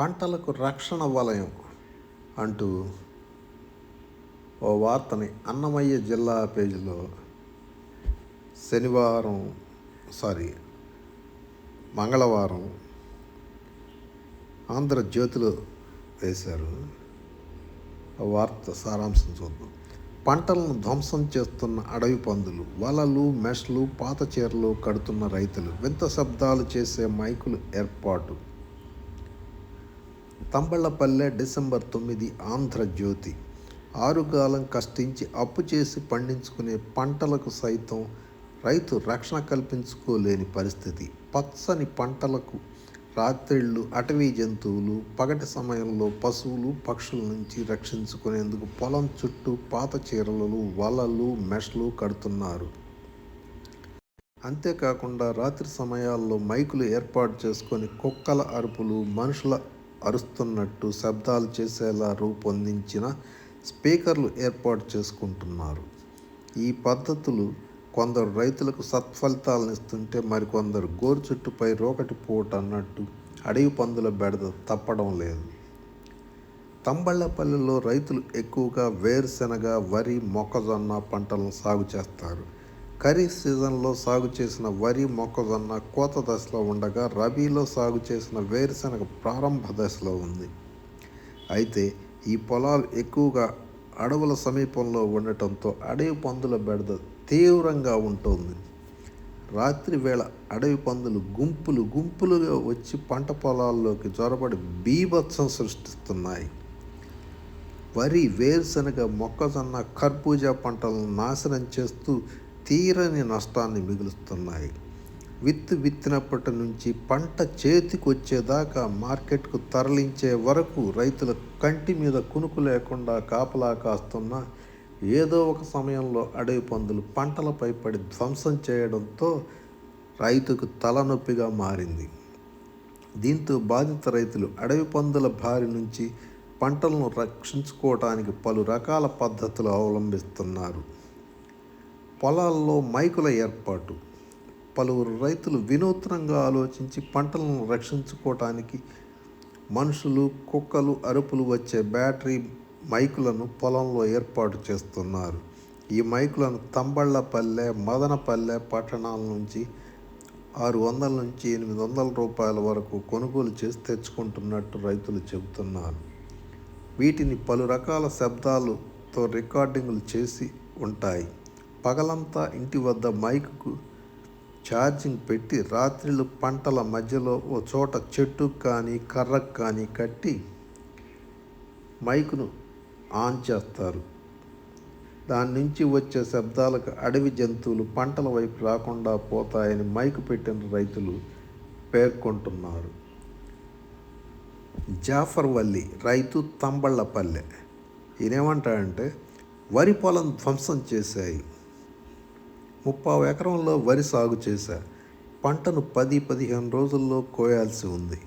పంటలకు రక్షణ వలయం అంటూ ఓ వార్తని అన్నమయ్య జిల్లా పేజీలో శనివారం సారీ మంగళవారం ఆంధ్రజ్యోతిలో వేశారు. ఆ వార్త సారాంశం చూద్దాం. పంటలను ధ్వంసం చేస్తున్న అడవి పందులు వలలు మెష్లు పాత చీరలు కడుతున్న రైతులు వింత శబ్దాలు చేసే మైకులు ఏర్పాటు తంబళ్ళపల్లె డిసెంబర్ తొమ్మిది ఆంధ్రజ్యోతి ఆరుగాలం కష్టించి అప్పు చేసి పండించుకునే పంటలకు సైతం రైతు రక్షణ కల్పించుకోలేని పరిస్థితి. పచ్చని పంటలకు రాత్రిళ్ళు అటవీ జంతువులు పగటి సమయంలో పశువులు పక్షుల నుంచి రక్షించుకునేందుకు పొలం చుట్టూ పాత చీరలు వలలు మెష్లు కడుతున్నారు. అంతేకాకుండా రాత్రి సమయాల్లో మైకులు ఏర్పాటు చేసుకొని కుక్కల అరుపులు మనుషుల అరుస్తున్నట్టు శబ్దాలు చేసేలా రూపొందించిన స్పీకర్లు ఏర్పాటు చేసుకుంటున్నారు. ఈ పద్ధతులు కొందరు రైతులకు సత్ఫలితాలను ఇస్తుంటే మరికొందరు గోరు చుట్టుపై రోకటి పోటు అన్నట్టు అడవి పందుల బెడద తప్పడం లేదు. తంబళ్ళపల్లిలో రైతులు ఎక్కువగా వేరుశెనగ వరి మొక్కజొన్న పంటలను సాగు చేస్తారు. ఖరీఫ్ సీజన్లో సాగు చేసిన వరి మొక్కజొన్న కోత దశలో ఉండగా రబీలో సాగు చేసిన వేరుశెనగ ప్రారంభ దశలో ఉంది. అయితే ఈ పొలాలు ఎక్కువగా అడవుల సమీపంలో ఉండటంతో అడవి పందుల బెడద తీవ్రంగా ఉంటుంది. రాత్రి వేళ అడవి పందులు గుంపులు గుంపులుగా వచ్చి పంట పొలాల్లోకి జ్వరబడి బీభత్సం సృష్టిస్తున్నాయి. వరి వేరుశనగ మొక్కజొన్న కర్బూజా పంటలను నాశనం చేస్తూ తీరని నష్టాన్ని మిగులుస్తున్నాయి. విత్తు విత్తినప్పటి నుంచి పంట చేతికి వచ్చేదాకా మార్కెట్కు తరలించే వరకు రైతుల కంటి మీద కునుకు లేకుండా కాపలా కాస్తున్న ఏదో ఒక సమయంలో అడవి పందులు పంటలపై పడి ధ్వంసం చేయడంతో రైతుకు తలనొప్పిగా మారింది. దీంతో బాధిత రైతులు అడవి పందుల బారి నుంచి పంటలను రక్షించుకోవటానికి పలు రకాల పద్ధతులు అవలంబిస్తున్నారు. పొలాల్లో మైకుల ఏర్పాటు. పలువురు రైతులు వినూత్నంగా ఆలోచించి పంటలను రక్షించుకోవటానికి మనుషులు కుక్కలు అరుపులు వచ్చే బ్యాటరీ మైకులను పొలంలో ఏర్పాటు చేస్తున్నారు. ఈ మైకులను తంబళ్ళపల్లె మదనపల్లె పట్టణాల నుంచి ఆరు వందల నుంచి ఎనిమిది వందల రూపాయల వరకు కొనుగోలు చేసి తెచ్చుకుంటున్నట్టు రైతులు చెబుతున్నారు. వీటిని పలు రకాల శబ్దాలతో రికార్డింగులు చేసి ఉంటాయి. పగలంతా ఇంటి వద్ద మైకుకు ఛార్జింగ్ పెట్టి రాత్రిళ్ళు పంటల మధ్యలో ఓ చోట చెట్టు కానీ కర్రకు కానీ కట్టి మైకును ఆన్ చేస్తారు. దాని నుంచి వచ్చే శబ్దాలకు అడవి జంతువులు పంటల వైపు రాకుండా పోతాయని మైకు పెట్టిన రైతులు పేర్కొంటున్నారు. జాఫర్ వల్లి రైతు తంబళ్ళపల్లె. ఈయనేమంటాడంటే వరి పొలం ధ్వంసం చేశాయి. ముప్పావు ఎకరంలో వరి సాగు చేశా. పంటను పది పదిహేను రోజుల్లో కోయాల్సి ఉంది.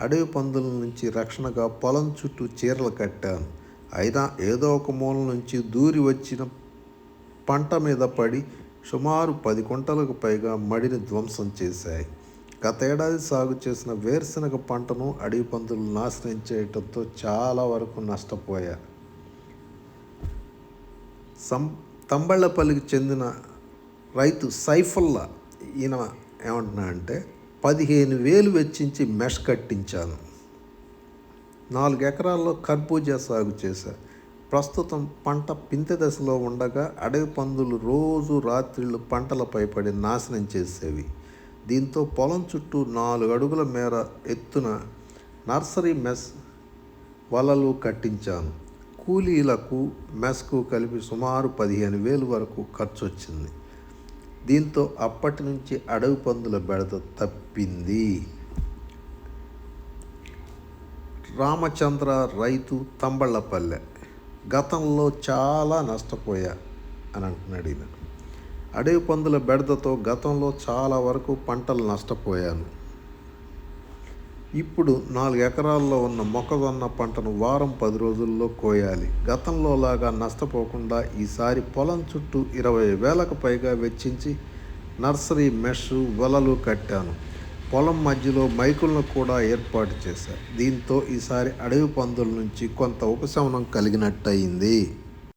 అడవి పందుల నుంచి రక్షణగా పొలం చుట్టూ చీరలు కట్టాను. అయినా ఏదో ఒక మూల నుంచి దూరి వచ్చిన పంట మీద పడి సుమారు పది కుంటలకు పైగా మడిని ధ్వంసం చేశాయి. గతేడాది సాగు చేసిన వేరుశనగ పంటను అడవి పందులు నాశనం చేయడంతో చాలా వరకు నష్టపోయా. సం తంబళ్ళపల్లికి చెందిన రైతు సైఫుల్లా ఈయన ఏమంటున్నా అంటే పదిహేను వేలు వెచ్చించి మెష్ కట్టించాను. నాలుగు ఎకరాల్లో కర్బూజా సాగు చేశా. ప్రస్తుతం పంట పింతె దశలో ఉండగా అడవి పందులు రోజు రాత్రిళ్ళు పంటలపై పడి నాశనం చేసేవి. దీంతో పొలం చుట్టూ నాలుగు అడుగుల మేర ఎత్తున నర్సరీ మెస్ వలలు కట్టించాను. కూలీలకు మెస్కు కలిపి సుమారు పదిహేను వేలు వరకు ఖర్చు వచ్చింది దీంతో అప్పటి నుంచి అడవి పందుల బెడద తప్పింది. రామచంద్ర రైతు తంబళ్ళపల్లె. గతంలో చాలా నష్టపోయా అని అంటున్నాడు ఈయన అడవి పందుల బెడదతో గతంలో చాలా వరకు పంటలు నష్టపోయాను. ఇప్పుడు నాలుగు ఎకరాల్లో ఉన్న మొక్కజొన్న పంటను వారం పది రోజుల్లో కోయాలి. గతంలో లాగా నష్టపోకుండా ఈసారి పొలం చుట్టూ ఇరవై వేలకు పైగా వెచ్చించి నర్సరీ మెష్ వలలు కట్టాను. పొలం మధ్యలో మైకులను కూడా ఏర్పాటు చేశారు దీంతో ఈసారి అడవి పందుల నుంచి కొంత ఉపశమనం కలిగినట్టయింది.